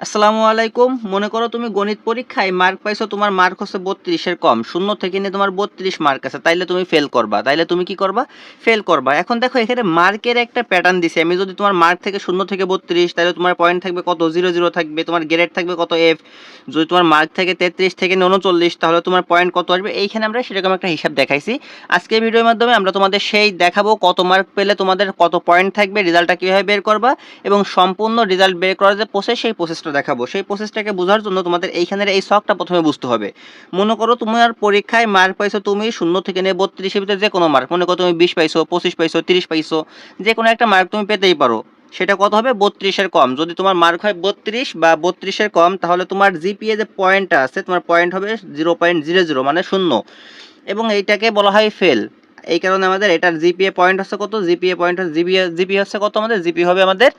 আসসালামু আলাইকুম। মনে করো তুমি গণিত পরীক্ষায় মার্ক পাইছো, তোমার মার্ক হচ্ছে বত্রিশের কম। শূন্য থেকে নিয়ে তোমার বত্রিশ মার্ক আছে। তাইলে তুমি ফেল করবা। তাইলে তুমি কি করবা? ফেল করবা। এখন দেখো, এখানে মার্কের একটা প্যাটার্ন দিছে। আমি যদি তোমার মার্ক থেকে শূন্য থেকে বত্রিশ তাহলে তোমার পয়েন্ট থাকবে কত? জিরো জিরো থাকবে। তোমার গ্রেড থাকবে কত? এফ যদি তোমার মার্ক থেকে তেত্রিশ থেকে উনচল্লিশ, তাহলে তোমার পয়েন্ট কত আসবে? এইখানে আমরা সেরকম একটা হিসাব দেখাইছি। আজকে ভিডিওর মাধ্যমে আমরা তোমাদের সেই দেখাবো কত মার্ক পেলে তোমাদের কত পয়েন্ট থাকবে রেজাল্টটা কীভাবে বের করবা এবং সম্পূর্ণ রেজাল্ট বের করার যে প্রসেস সেই প্রসেসটা দেখাবো। সেই প্রসেসটাকে বোঝার জন্য তোমাদের এইখানের এই শখটা প্রথমে বুঝতে হবে। মনে করো তোমার পরীক্ষায় মার্ক পাইছো, তুমি শূন্য থেকে নিয়ে বত্রিশের ভিতরে যে কোনো মার্ক মনে করো তুমি বিশ পাইছো, পঁচিশ পাইছো, তিরিশ পাইছো যে কোনো একটা মার্ক তুমি পেতেই পারো। সেটা কত হবে? বত্রিশের কম। যদি তোমার মার্ক হয় বত্রিশ বা বত্রিশের কম, তাহলে তোমার জিপিএ যে পয়েন্টটা আছে, তোমার পয়েন্ট হবে জিরো পয়েন্ট জিরো জিরো মানে শূন্য। এবং এইটাকে বলা হয় ফেল এই কারণে আমাদের এটার জিপিএ পয়েন্ট হচ্ছে কত? জিপিএ পয়েন্ট জিপিএ জিপি হচ্ছে কত আমাদের? জিপি হবে আমাদের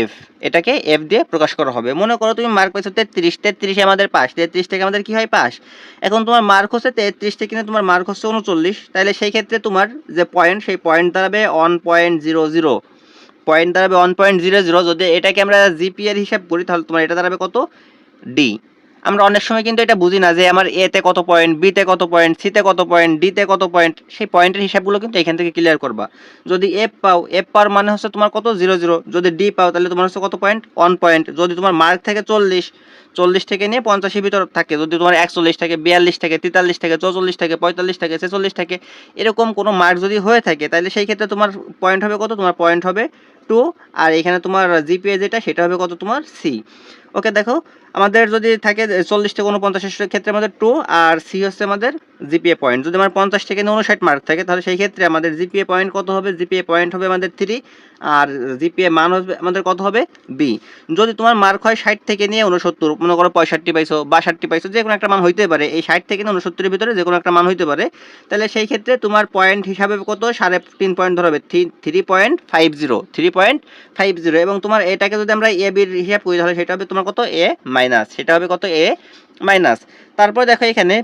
এফ এটাকে এফ দিয়ে প্রকাশ করা হবে। মনে করো তুমি মার্ক পাইছো তেত্রিশ, তেত্রিশে আমাদের পাস তেত্রিশ থেকে আমাদের কি হয় পাস এখন তোমার মার্ক হচ্ছে তেত্রিশ থেকে তোমার মার্ক হচ্ছে উনচল্লিশ। তাহলে সেই ক্ষেত্রে তোমার যে পয়েন্ট সেই পয়েন্ট দাঁড়াবে one point zero zero point দাঁড়াবে ওয়ান পয়েন্ট জিরো জিরো যদি এটাকে আমরা জিপিএর হিসাব করি, তাহলে তোমার এটা দাঁড়াবে কত? ডি আমরা অনেক সময় কিন্তু এটা বুঝি না যে আমার এতে কত পয়েন্ট বিতে কত পয়েন্ট সিতে কত পয়েন্ট ডিতে কত পয়েন্ট সেই পয়েন্টের হিসাবগুলো কিন্তু এখান থেকে ক্লিয়ার করবা। যদি এফ পাও এফ পাওয়ার মানে হচ্ছে তোমার কত? জিরো জিরো যদি ডি পাও, তাহলে তোমার হচ্ছে কত পয়েন্ট ওয়ান পয়েন্ট যদি তোমার মার্ক থেকে চল্লিশ চল্লিশ থেকে নিয়ে পঞ্চাশের ভিতর থাকে। যদি তোমার একচল্লিশ থাকে, বিয়াল্লিশ থাকে, তেতাল্লিশ থাকে চৌচল্লিশ থাকে, পঁয়তাল্লিশ থাকে, ছেচল্লিশ থাকে, এরকম কোনো মার্ক যদি হয়ে থাকে, তাহলে সেই ক্ষেত্রে তোমার পয়েন্ট হবে কত? তোমার পয়েন্ট হবে টু আর এখানে তোমার জিপিএ যেটা, সেটা হবে কত? তোমার সি ওকে দেখো, আমাদের যদি থাকে চল্লিশ থেকে উনপঞ্চাশের ক্ষেত্রে আমাদের টু আর সি হচ্ছে আমাদের জিপিএ পয়েন্ট যদি আমার পঞ্চাশ থেকে উনষাট মার্ক থাকে, তাহলে সেই ক্ষেত্রে আমাদের জিপিএ পয়েন্ট কত হবে? জিপিএ পয়েন্ট হবে আমাদের থ্রি আর জিপিএ মান হবে আমাদের কত হবে? বি যদি তোমার মার্ক হয় ষাট থেকে নিয়ে উনসত্তর মনে করো পঁয়ষট্টি পাইছো, বাষট্টি পাইছো যে কোনো একটা মান হইতে পারে। এই ষাট থেকে উনসত্তরের ভিতরে যে কোনো একটা মান হইতে পারে। তাহলে সেই ক্ষেত্রে তোমার পয়েন্ট হিসাবে কত? সাড়ে তিন point ধরাবে three point five zero three point five zero এবং তোমার এটাকে যদি আমরা এ বির হিসাব করি, তাহলে সেটা হবে তোমার কত এ মাইনাস সেটা হবে কত এ মাইনাস তারপর দেখো এখানে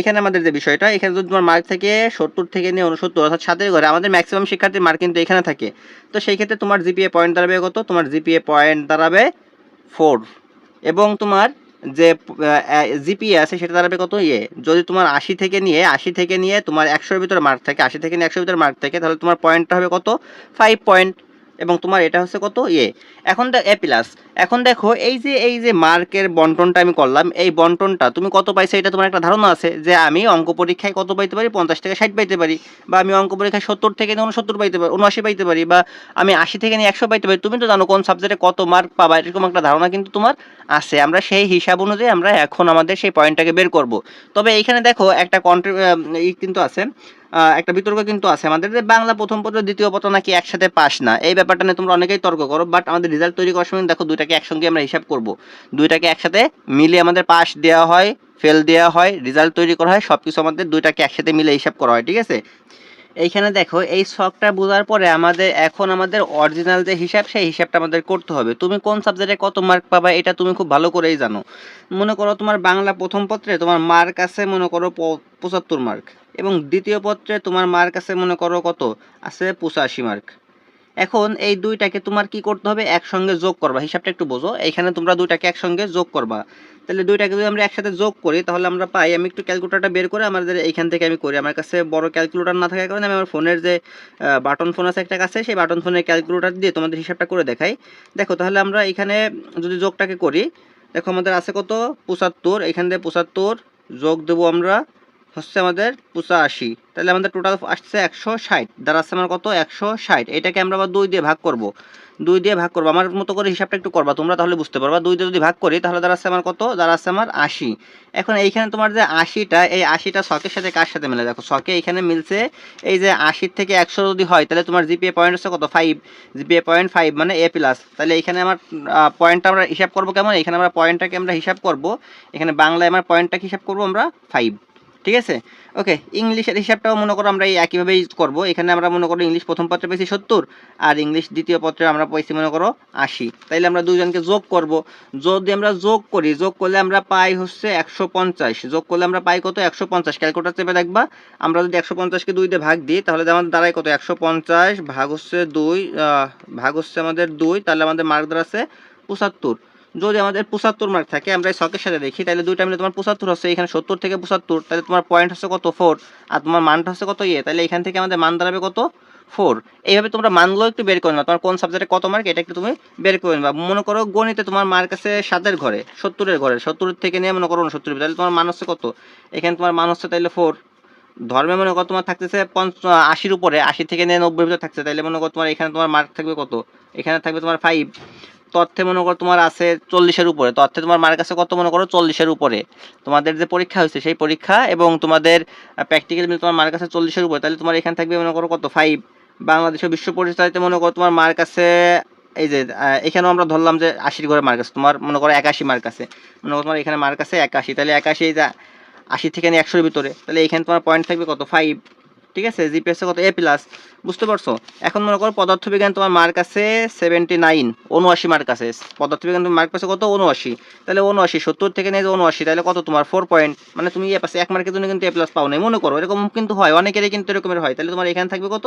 এখানে আমাদের যে বিষয়টা, এখানে যদি তোমার মার্ক থেকে সত্তর থেকে নিয়ে উনসত্তর অর্থাৎ সাতের ঘরে আমাদের ম্যাক্সিমাম শিক্ষার্থীর মার্ক কিন্তু এখানে থাকে। তো সেই ক্ষেত্রে তোমার জিপিএ পয়েন্ট দাঁড়াবে কত? তোমার জিপিএ পয়েন্ট দাঁড়াবে ফোর এবং তোমার যে জিপিএ আছে, সেটা দাঁড়াবে কত? ইয়ে যদি তোমার আশি থেকে নিয়ে, আশি থেকে নিয়ে তোমার একশোর ভিতরে মার্ক থাকে, আশি থেকে নিয়ে একশোর ভিতরে মার্ক থাকে, তাহলে তোমার পয়েন্টটা হবে কত? ফাইভ পয়েন্ট এবং তোমার এটা হচ্ছে কত? ইয়ে। এখন দেখ এ প্লাস এখন দেখো, এই যে এই যে মার্কের বন্টনটা আমি করলাম, এই বন্টনটা তুমি কত পাইছো এটা তোমার একটা ধারণা আছে যে আমি অঙ্ক পরীক্ষায় কত পাইতে পারি? পঞ্চাশ থেকে ষাট পাইতে পারি। বা আমি অঙ্ক পরীক্ষায় সত্তর থেকে উনসত্তর পাইতে পারি উনআশি পাইতে পারি, বা আমি আশি থেকে নিয়ে একশো পাইতে পারি। তুমি তো জানো কোন সাবজেক্টে কত মার্ক পাবা, এরকম একটা ধারণা কিন্তু তোমার আছে। আমরা সেই হিসাব অনুযায়ী আমরা এখন আমাদের সেই পয়েন্টটাকে বের করব। তবে এইখানে দেখো একটা কন্ট্রি কিন্তু আছে। একটা বিতর্ক কিন্তু আছে। আমাদের যে বাংলা প্রথম পত্র, দ্বিতীয় পত্র নাকি একসাথে পাস না, এই ব্যাপারটা নিয়ে তোমরা অনেকেই তর্ক করো বাট আমাদের রেজাল্ট তৈরি করার সময় দেখো দুইটাকে একসঙ্গে আমরা হিসাব করব। দুইটাকে একসাথে মিলে আমাদের পাস দেওয়া হয় ফেল দেওয়া হয় রেজাল্ট তৈরি করা হয় সব কিছু আমাদের দুইটাকে একসাথে মিলে হিসাব করা হয়, ঠিক আছে? এইখানে দেখো, এই শখটা বোঝার পরে আমাদের, এখন আমাদের অরিজিনাল যে হিসাব, সেই হিসাবটা আমাদের করতে হবে। তুমি কোন সাবজেক্টে কত মার্ক পাবা, এটা তুমি খুব ভালো করেই জানো। মনে করো তোমার বাংলা প্রথম পত্রে তোমার মার্ক আছে, মনে করো পঁচাত্তর মার্ক এবং দ্বিতীয় পত্রে তোমার মার্ক আছে, মনে করো কত? আছে পঁচাশি মার্ক এখন এই দুইটাকে তোমার কি করতে হবে? একসঙ্গে যোগ করবা। হিসাবটা একটু বোঝো। এখানে তোমরা দুইটাকে একসঙ্গে যোগ করবা। তাহলে দুইটাকে যদি আমরা একসাথে যোগ করি, তাহলে আমরা পাই। আমি একটু ক্যালকুলেটারটা বের করে আমাদের এইখান থেকে আমি করি। আমার কাছে বড় ক্যালকুলেটার না থাকার কারণে আমি আমার ফোনের যে বাটন ফোন আছে একটা কাছে, সেই বাটন ফোনের ক্যালকুলেটার দিয়ে তোমাদের হিসাবটা করে দেখাই। দেখো, তাহলে আমরা এখানে যদি যোগটাকে করি, দেখো আমাদের আছে কত? পঁচাত্তর। এখান থেকে পঁচাত্তর যোগ দেবো আমরা হচ্ছে আমাদের পঁচাশি। তাহলে আমাদের টোটাল আসছে একশো ষাট। দাঁড়াচ্ছে আমার কত? একশো ষাট। এটাকে আমরা আবার দুই দিয়ে ভাগ করব। দুই দিয়ে ভাগ করব। আমার মতো করে হিসাবটা একটু করবা, তোমরা তাহলে বুঝতে পারবা। দুই দিয়ে যদি ভাগ করি, তাহলে দাঁড়াচ্ছে আমার কত? দাঁড়াচ্ছে আমার আশি। এখন এইখানে তোমার যে আশিটা, এই আশিটা শখের সাথে কার সাথে মিলে? দেখো শখে এইখানে মিলছে এই যে আশির থেকে একশো যদি হয়, তাহলে তোমার জিপিএ পয়েন্ট হচ্ছে কত? ফাইভ জিপিএ পয়েন্ট ফাইভ মানে এ প্লাস তাহলে এখানে আমার পয়েন্টটা আমরা হিসাব করব কেমন? এখানে আমরা পয়েন্টটাকে আমরা হিসাব করব। এখানে বাংলায় আমার পয়েন্টটাকে হিসাব করব আমরা ফাইভ ঠিক আছে? ওকে ইংলিশের হিসাবটাও মনে করো আমরা এই একইভাবে একইভাবেই করব। এখানে আমরা মনে করো ইংলিশ প্রথম পত্রে পেয়েছি সত্তর, আর ইংলিশ দ্বিতীয় পত্রে আমরা পেয়েছি মনে করো আশি। তাইলে আমরা দুজনকে যোগ করব। যদি আমরা যোগ করি, যোগ করলে আমরা পাই হচ্ছে একশো পঞ্চাশ। যোগ করলে আমরা পাই কত? একশো পঞ্চাশ। ক্যালকুলেটার চেপে দেখবা, আমরা যদি একশো পঞ্চাশকে দুই দিয়ে ভাগ দিই, তাহলে আমাদের দাঁড়ায় কত? একশো পঞ্চাশ ভাগ হচ্ছে দুই ভাগ হচ্ছে আমাদের দুই, তাহলে আমাদের মার্ক দাঁড়াচ্ছে পঁচাত্তর। যদি আমাদের পঁচাত্তর মার্ক থাকে, আমরা এই সাথে দেখি, তাহলে দুইটা মিলে তোমার পঁচাত্তর হচ্ছে এখানে সত্তর থেকে পঁচাত্তর, তাহলে তোমার পয়েন্ট হচ্ছে কত ফোর আর তোমার মানটা হচ্ছে কত ইয়ে তাহলে এখান থেকে আমাদের মান দাঁড়াবে কত ফোর এইভাবে তোমরা মানগুলো একটু বের করে নেবা তোমার কোন সাবজেক্টে কত মার্ক এটা একটু তুমি বের করে নেবা। মনে করো গণিতে তোমার মার্ক আছে সাতের ঘরে, সত্তরের ঘরে সত্তরের থেকে নিয়ে মনে করো উনসত্তর তাহলে তোমার মান হচ্ছে কত? এখানে তোমার মান হচ্ছে তাহলে ফোর ধর্মে মনে করো তোমার থাকতেছে পঞ্চ আশির উপরে, আশি থেকে নিয়ে নব্বই ভিতরে থাকছে তাহলে মনে করো তোমার এখানে তোমার মার্ক থাকবে কত? এখানে থাকবে তোমার ফাইভ তথ্যে মনে করো তোমার আছে চল্লিশের উপরে, তথ্যে তোমার মার্ক আছে কত মনে করো চল্লিশের উপরে। তোমাদের যে পরীক্ষা হয়েছে, সেই পরীক্ষা এবং তোমাদের প্র্যাকটিক্যাল মিলে তোমার মার্ক আছে চল্লিশের উপরে, তাহলে তোমার এখানে থাকবে মনে করো কত? ফাইভ বাংলাদেশ ও বিশ্ব পরিচয়তে মনে করো তোমার মার্ক আছে এই যে এখানেও আমরা ধরলাম যে আশির ঘরে মার্ক আছে তোমার মনে করো একাশি মার্ক আছে মনে করো তোমার এখানে মার্ক আছে একাশি, তাহলে একাশি, এই যে আশি থেকে একশোর ভিতরে, তাহলে এখানে তোমার পয়েন্ট থাকবে কত? ফাইভ ঠিক আছে জিপিএস কত? এ প্লাস বুঝতে পারছ? এখন মনে করো পদার্থবিজ্ঞান তোমার মার্ক আছে সেভেন্টি নাইন উনআশি মার্ক আছে। পদার্থবিজ্ঞান তুমি মার্ক পাচ্ছে কত? উনআশি তাহলে উনআশি সত্তর থেকে নিয়ে উনআশি তাহলে কত তোমার? ফোর পয়েন্ট মানে তুমি এ পাশে এক মার্কের জন্য কিন্তু এ প্লাস পাও নাই। মনে করো, এরকম কিন্তু হয়, অনেকেরই কিন্তু এরকমের হয়। তাহলে তোমার এখানে থাকবে কত?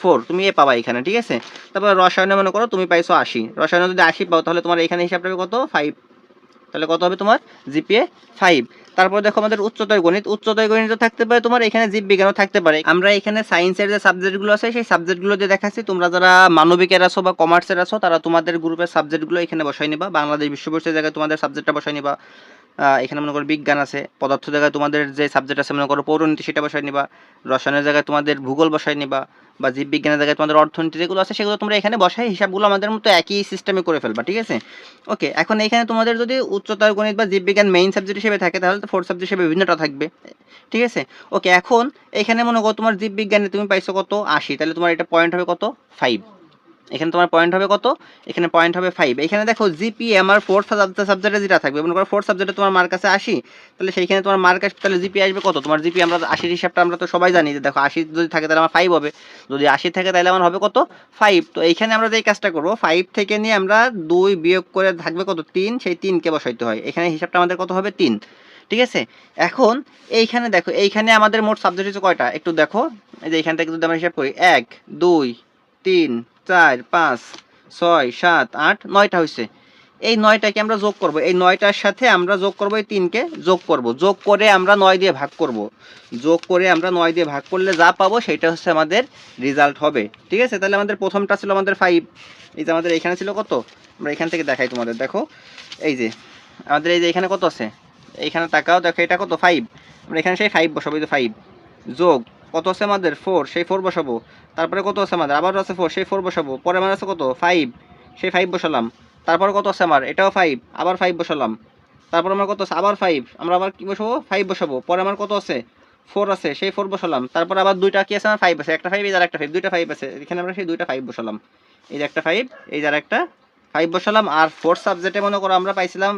ফোর তুমি এ পাবা এখানে, ঠিক আছে? তারপর রসায়নে মনে করো তুমি পাইছো আশি। রসায়নে যদি আশি পাও, তাহলে তোমার এখানে হিসাবটা কত? ফাইভ তাহলে কত হবে তোমার? জিপিএ ফাইভ তারপর দেখো আমাদের উচ্চতর গণিত। উচ্চতর গণিত থাকতে পারে, তোমার এখানে জীববিজ্ঞানও থাকতে পারে। আমরা এখানে সায়েন্সের যে সাবজেক্টগুলো আছে, সেই সাবজেক্টগুলো যে দেখাচ্ছি। তোমরা যারা মানবিকের আছো বা কমার্সের আছো, তারা তোমাদের গ্রুপের সাবজেক্টগুলো এখানে বসাই নিবা। বাংলাদেশ বিশ্ব পরিচয় জায়গায় তোমাদের সাবজেক্টটা বসাই নিবা। এখানে মনে করো বিজ্ঞান আছে, পদার্থ জায়গায় তোমাদের যে সাবজেক্ট আছে, মনে করো পৌরনীতি, সেটা বসাই নিবা। রসায়নের জায়গায় তোমাদের ভূগোল বসাই নিবা। বা জীববিজ্ঞানের জায়গায় তোমাদের অর্থনীতি যেগুলো আছে সেগুলো তোমরা এখানে বসাই, হিসাবগুলো আমাদের মতো একই সিস্টেমে করে ফেলবা, ঠিক আছে? ওকে এখন এখানে তোমাদের যদি উচ্চতর গণিত বা জীববিজ্ঞান মেইন সাবজেক্ট হিসেবে থাকে, তাহলে তো ফোর্থ সাবজেক্ট হিসেবে বিভিন্নটা থাকবে, ঠিক আছে? ওকে এখন এখানে মনে করো তোমার জীববিজ্ঞানে তুমি পাইছো কত? আশি, তাহলে তোমার এটা পয়েন্ট হবে কত? ফাইভ এখানে তোমার পয়েন্ট হবে কত? এখানে পয়েন্ট হবে ফাইভ এখানে দেখো জিপি আমার ফোর্থ সাবজেক্টে যেটা থাকবে, মনে করো ফোর্থ সাবজেক্টে তোমার মার্ক আছে আশি, তাহলে সেইখানে তোমার মার্ক আসবে, তাহলে জিপি আসবে কত? তোমার জিপি আমরা আশির হিসাবটা আমরা তো সবাই জানি যে দেখো আশি যদি থাকে তাহলে আমার ফাইভ হবে। যদি আশি থাকে তাহলে আমার হবে কত? ফাইভ তো এইখানে আমরা যে কাজটা করব ফাইভ থেকে নিয়ে আমরা দুই বিয়োগ করে থাকবে কত? তিন। সেই তিনকে বসাইতে হয়। এখানে হিসাবটা আমাদের কত হবে? তিন। ঠিক আছে? এখন এইখানে দেখো, এইখানে আমাদের মোট সাবজেক্ট হচ্ছে কয়টা? একটু দেখো। এই যে এইখান থেকে যদি আমরা হিসাব করি, এক, দুই, তিন চার, পাঁচ, ছয়, সাত, আট, নয়টা হয়েছে এই নয়টাকে আমরা যোগ করব। এই নয়টার সাথে আমরা যোগ করব, এই তিনকে যোগ করব। যোগ করে আমরা নয় দিয়ে ভাগ করব। যোগ করে আমরা নয় দিয়ে ভাগ করলে যা পাবো সেটা হচ্ছে আমাদের রেজাল্ট হবে। ঠিক আছে? তাহলে আমাদের প্রথমটা ছিল আমাদের ফাইভ এই যে আমাদের এখানে ছিল কত? আমরা এখান থেকে দেখাই তোমাদের। দেখো, এই যে আমাদের এই যে এখানে কত আছে? এইখানে তাকাও, দেখো এটা কত? ফাইভ আমরা এখানে সেই ফাইভ বসাবো, এই যে ফাইভ যোগ কত আছে আমাদের? ফোর সেই ফোর বসাবো। তারপরে কত আছে আমাদের? আবার আছে ফোর সেই ফোর বসাবো। পরে আমার আছে কত? ফাইভ সেই ফাইভ বসালাম। তারপর কত আছে আমার? এটাও ফাইভ আবার ফাইভ বসালাম। তারপর আমার কত আছে? আবার ফাইভ আমরা আবার কি বসাবো? ফাইভ বসাবো। পরে আমার কত আছে? ফোর আছে, সেই ফোর বসালাম। তারপর আবার দুইটা কি আছে? আমার ফাইভ আছে। একটা ফাইভ এই আর একটা ফাইভ দুইটা ফাইভ আছে। এখানে আমরা সেই দুইটা ফাইভ বসালাম। এই যে একটা ফাইভ এই যে আর একটা ফাইভ বসালাম, আর ফোর সাবজেক্টে মনে করো আমরা পাইছিলাম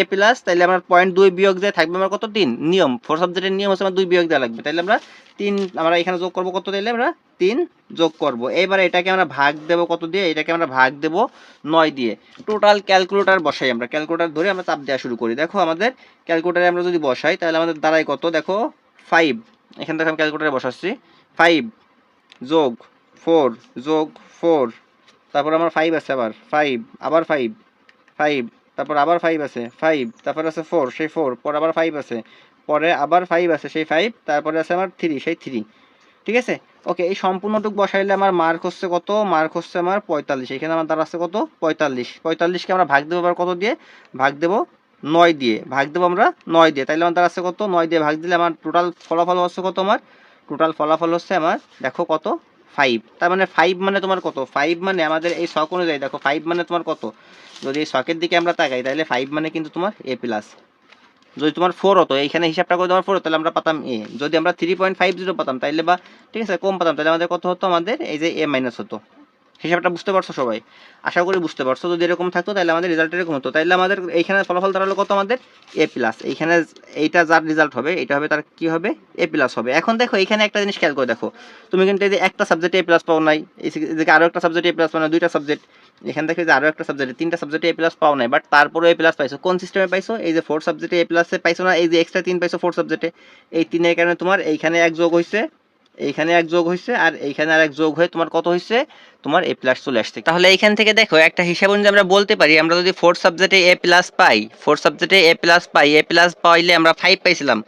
এ প্লাস তাইলে আমার পয়েন্ট দুই বিয়োগ দিয়ে থাকবে আমার কত তিন নিয়ম ফোর সাবজেক্টের নিয়ম হচ্ছে আমার দুই বিয়োগ দেওয়া লাগবে। তাইলে আমরা তিন, আমরা এখানে যোগ করব কত দিলে আমরা তিন যোগ করব। এবার এটাকে আমরা ভাগ দেব কত দিয়ে? এটাকে আমরা ভাগ দেব নয় দিয়ে। টোটাল ক্যালকুলেটার বসাই আমরা। ক্যালকুলেটার ধরে আমরা চাপ দেওয়া শুরু করি। দেখো আমাদের ক্যালকুলেটারে আমরা যদি বসাই তাহলে আমাদের দাঁড়ায় কত? দেখো ফাইভ এখানে দেখো আমি ক্যালকুলেটারে বসাচ্ছি। ফাইভ যোগ ফোর যোগ ফোর তারপর আমার ফাইভ আছে আবার ফাইভ আবার ফাইভ ফাইভ তারপর আবার ফাইভ আছে ফাইভ তারপর আছে ফোর সেই ফোর পর আবার ফাইভ আছে, পরে আবার ফাইভ আছে সেই ফাইভ তারপরে আছে আমার থ্রি সেই থ্রি ঠিক আছে? ওকে এই সম্পূর্ণটুক বসাইলে আমার মার্ক হচ্ছে কত? মার্ক হচ্ছে আমার পঁয়তাল্লিশ, এখানে আমার দ্বারা আছে কত? পঁয়তাল্লিশ, পঁয়তাল্লিশকে আমরা ভাগ দেবো আবার কত দিয়ে? ভাগ দেবো নয় দিয়ে, ভাগ দেবো আমরা নয় দিয়ে, তাইলে আমার দ্বারা আছে কত? নয় দিয়ে ভাগ দিলে আমার টোটাল ফলাফল হচ্ছে কত আমার? টোটাল ফলাফল হচ্ছে আমার, দেখো কত? ফাইভ তার মানে ফাইভ মানে তোমার কত? ফাইভ মানে আমাদের এই শখ অনুযায়ী, দেখো ফাইভ মানে তোমার কত? যদি এই শখের দিকে আমরা তাকাই, তাহলে ফাইভ মানে কিন্তু তোমার এ প্লাস যদি তোমার ফোর হতো, এইখানে হিসাবটা করে তোমার ফোর হতো, তাহলে আমরা পাতাম এ যদি আমরা থ্রি পয়েন্ট ফাইভ জিরো পাতাম তাহলে বা, ঠিক আছে, কম পাতাম তাহলে আমাদের কত হতো? আমাদের এই যে এ মাইনাস হতো। হিসাবটা বুঝতে পারছ সবাই? আশা করি বুঝতে পারছ। যদি এরকম থাকতো, তাহলে আমাদের রেজাল্ট এরকম হতো। তাইলে আমাদের এইখানে ফলাফল দাঁড়াল কত আমাদের? এ প্লাস এইখানে এইটা যার রেজাল্ট হবে, এটা হবে তার কি হবে? এ প্লাস হবে। এখন দেখো, এইখানে একটা জিনিস খেয়াল করে দেখো। তুমি কিন্তু এই যে একটা সাবজেক্টে এ প্লাস পাও নাই, এই দিকে আরও একটা সাবজেক্টে এ প্লাস পাও না দুইটা সাবজেক্ট এখান থেকে যে আরও একটা সাবজেক্টে তিনটা সাবজেক্টে এ প্লাস পাও নাই বাট তারপরে এ প্লাস পাইছো। কোন সিস্টেমে পাইছো? এই যে ফোর সাবজেক্টে এ প্লাসে পাইছো না, এই যে এক্সট্রা তিন পাইছো ফোর সাবজেক্টে এই তিনের কারণে তোমার এইখানে এক যোগ হয়েছে এইখানে এক যোগ হয়েছে আর এইখানে আর এক যোগ হয়ে তোমার কত হয়েছে তোমার এ প্লাস চলে আসছে। তাহলে এইখান থেকে দেখো, একটা হিসাব অনুযায়ী আমরা বলতে পারি, আমরা যদি ফোর্থ সাবজেক্টে এ প্লাস পাই ফোর্থ সাবজেক্টে এ প্লাস পাই এ প্লাস পাইলে আমরা ফাইভ পাইছিলাম।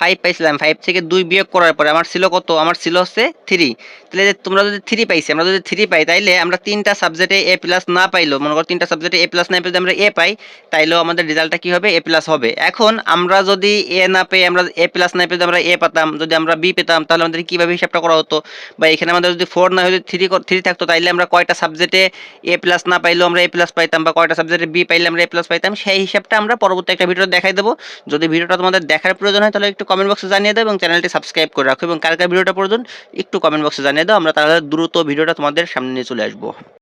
ফাইভ পাইছিলাম ফাইভ থেকে দুই বিয়োগ করার পরে আমার ছিল কত? আমার ছিল হচ্ছে থ্রি তাহলে তোমরা যদি থ্রি পাইছি, আমরা যদি থ্রি পাই, তাইলে আমরা তিনটা সাবজেক্টে এ প্লাস না পাইলেও মনে করো তিনটা সাবজেক্টে এ প্লাস না পেলে আমরা এ পাই, তাইলেও আমাদের রেজাল্টটা কি হবে? এ প্লাস হবে। এখন আমরা যদি এ না পেয়ে আমরা এ প্লাস না পেলে আমরা এ পেতাম, যদি আমরা বি পেতাম, তাহলে আমাদের কীভাবে হিসাবটা করা হতো? বা এখানে আমাদের যদি ফোর না হলে থ্রি থ্রি থাকতো, তাইলে আমরা কয়টা সাবজেক্টে এ প্লাস না পাইলেও আমরা এ প্লাস পাইতাম বা কয়টা সাবজেক্টে বি পাইলে আমরা এ প্লাস পাইতাম, সেই হিসাবটা আমরা পরবর্তী একটা ভিডিও দেখাই দেবো। যদি ভিডিওটা তোমাদের দেখার প্রয়োজন হয়, তাহলে একটু কমেন্ট বক্সে জানিয়ে দেবো এবং চ্যানেলটি সাবস্ক্রাইব করে রাখো। এবং কার কার ভিডিওটা প্রয়োজন, একটু কমেন্ট বক্সে জানিয়ে দাও। আমরা তাহলে দ্রুত ভিডিওটা তোমাদের সামনে নিয়ে চলে আসব।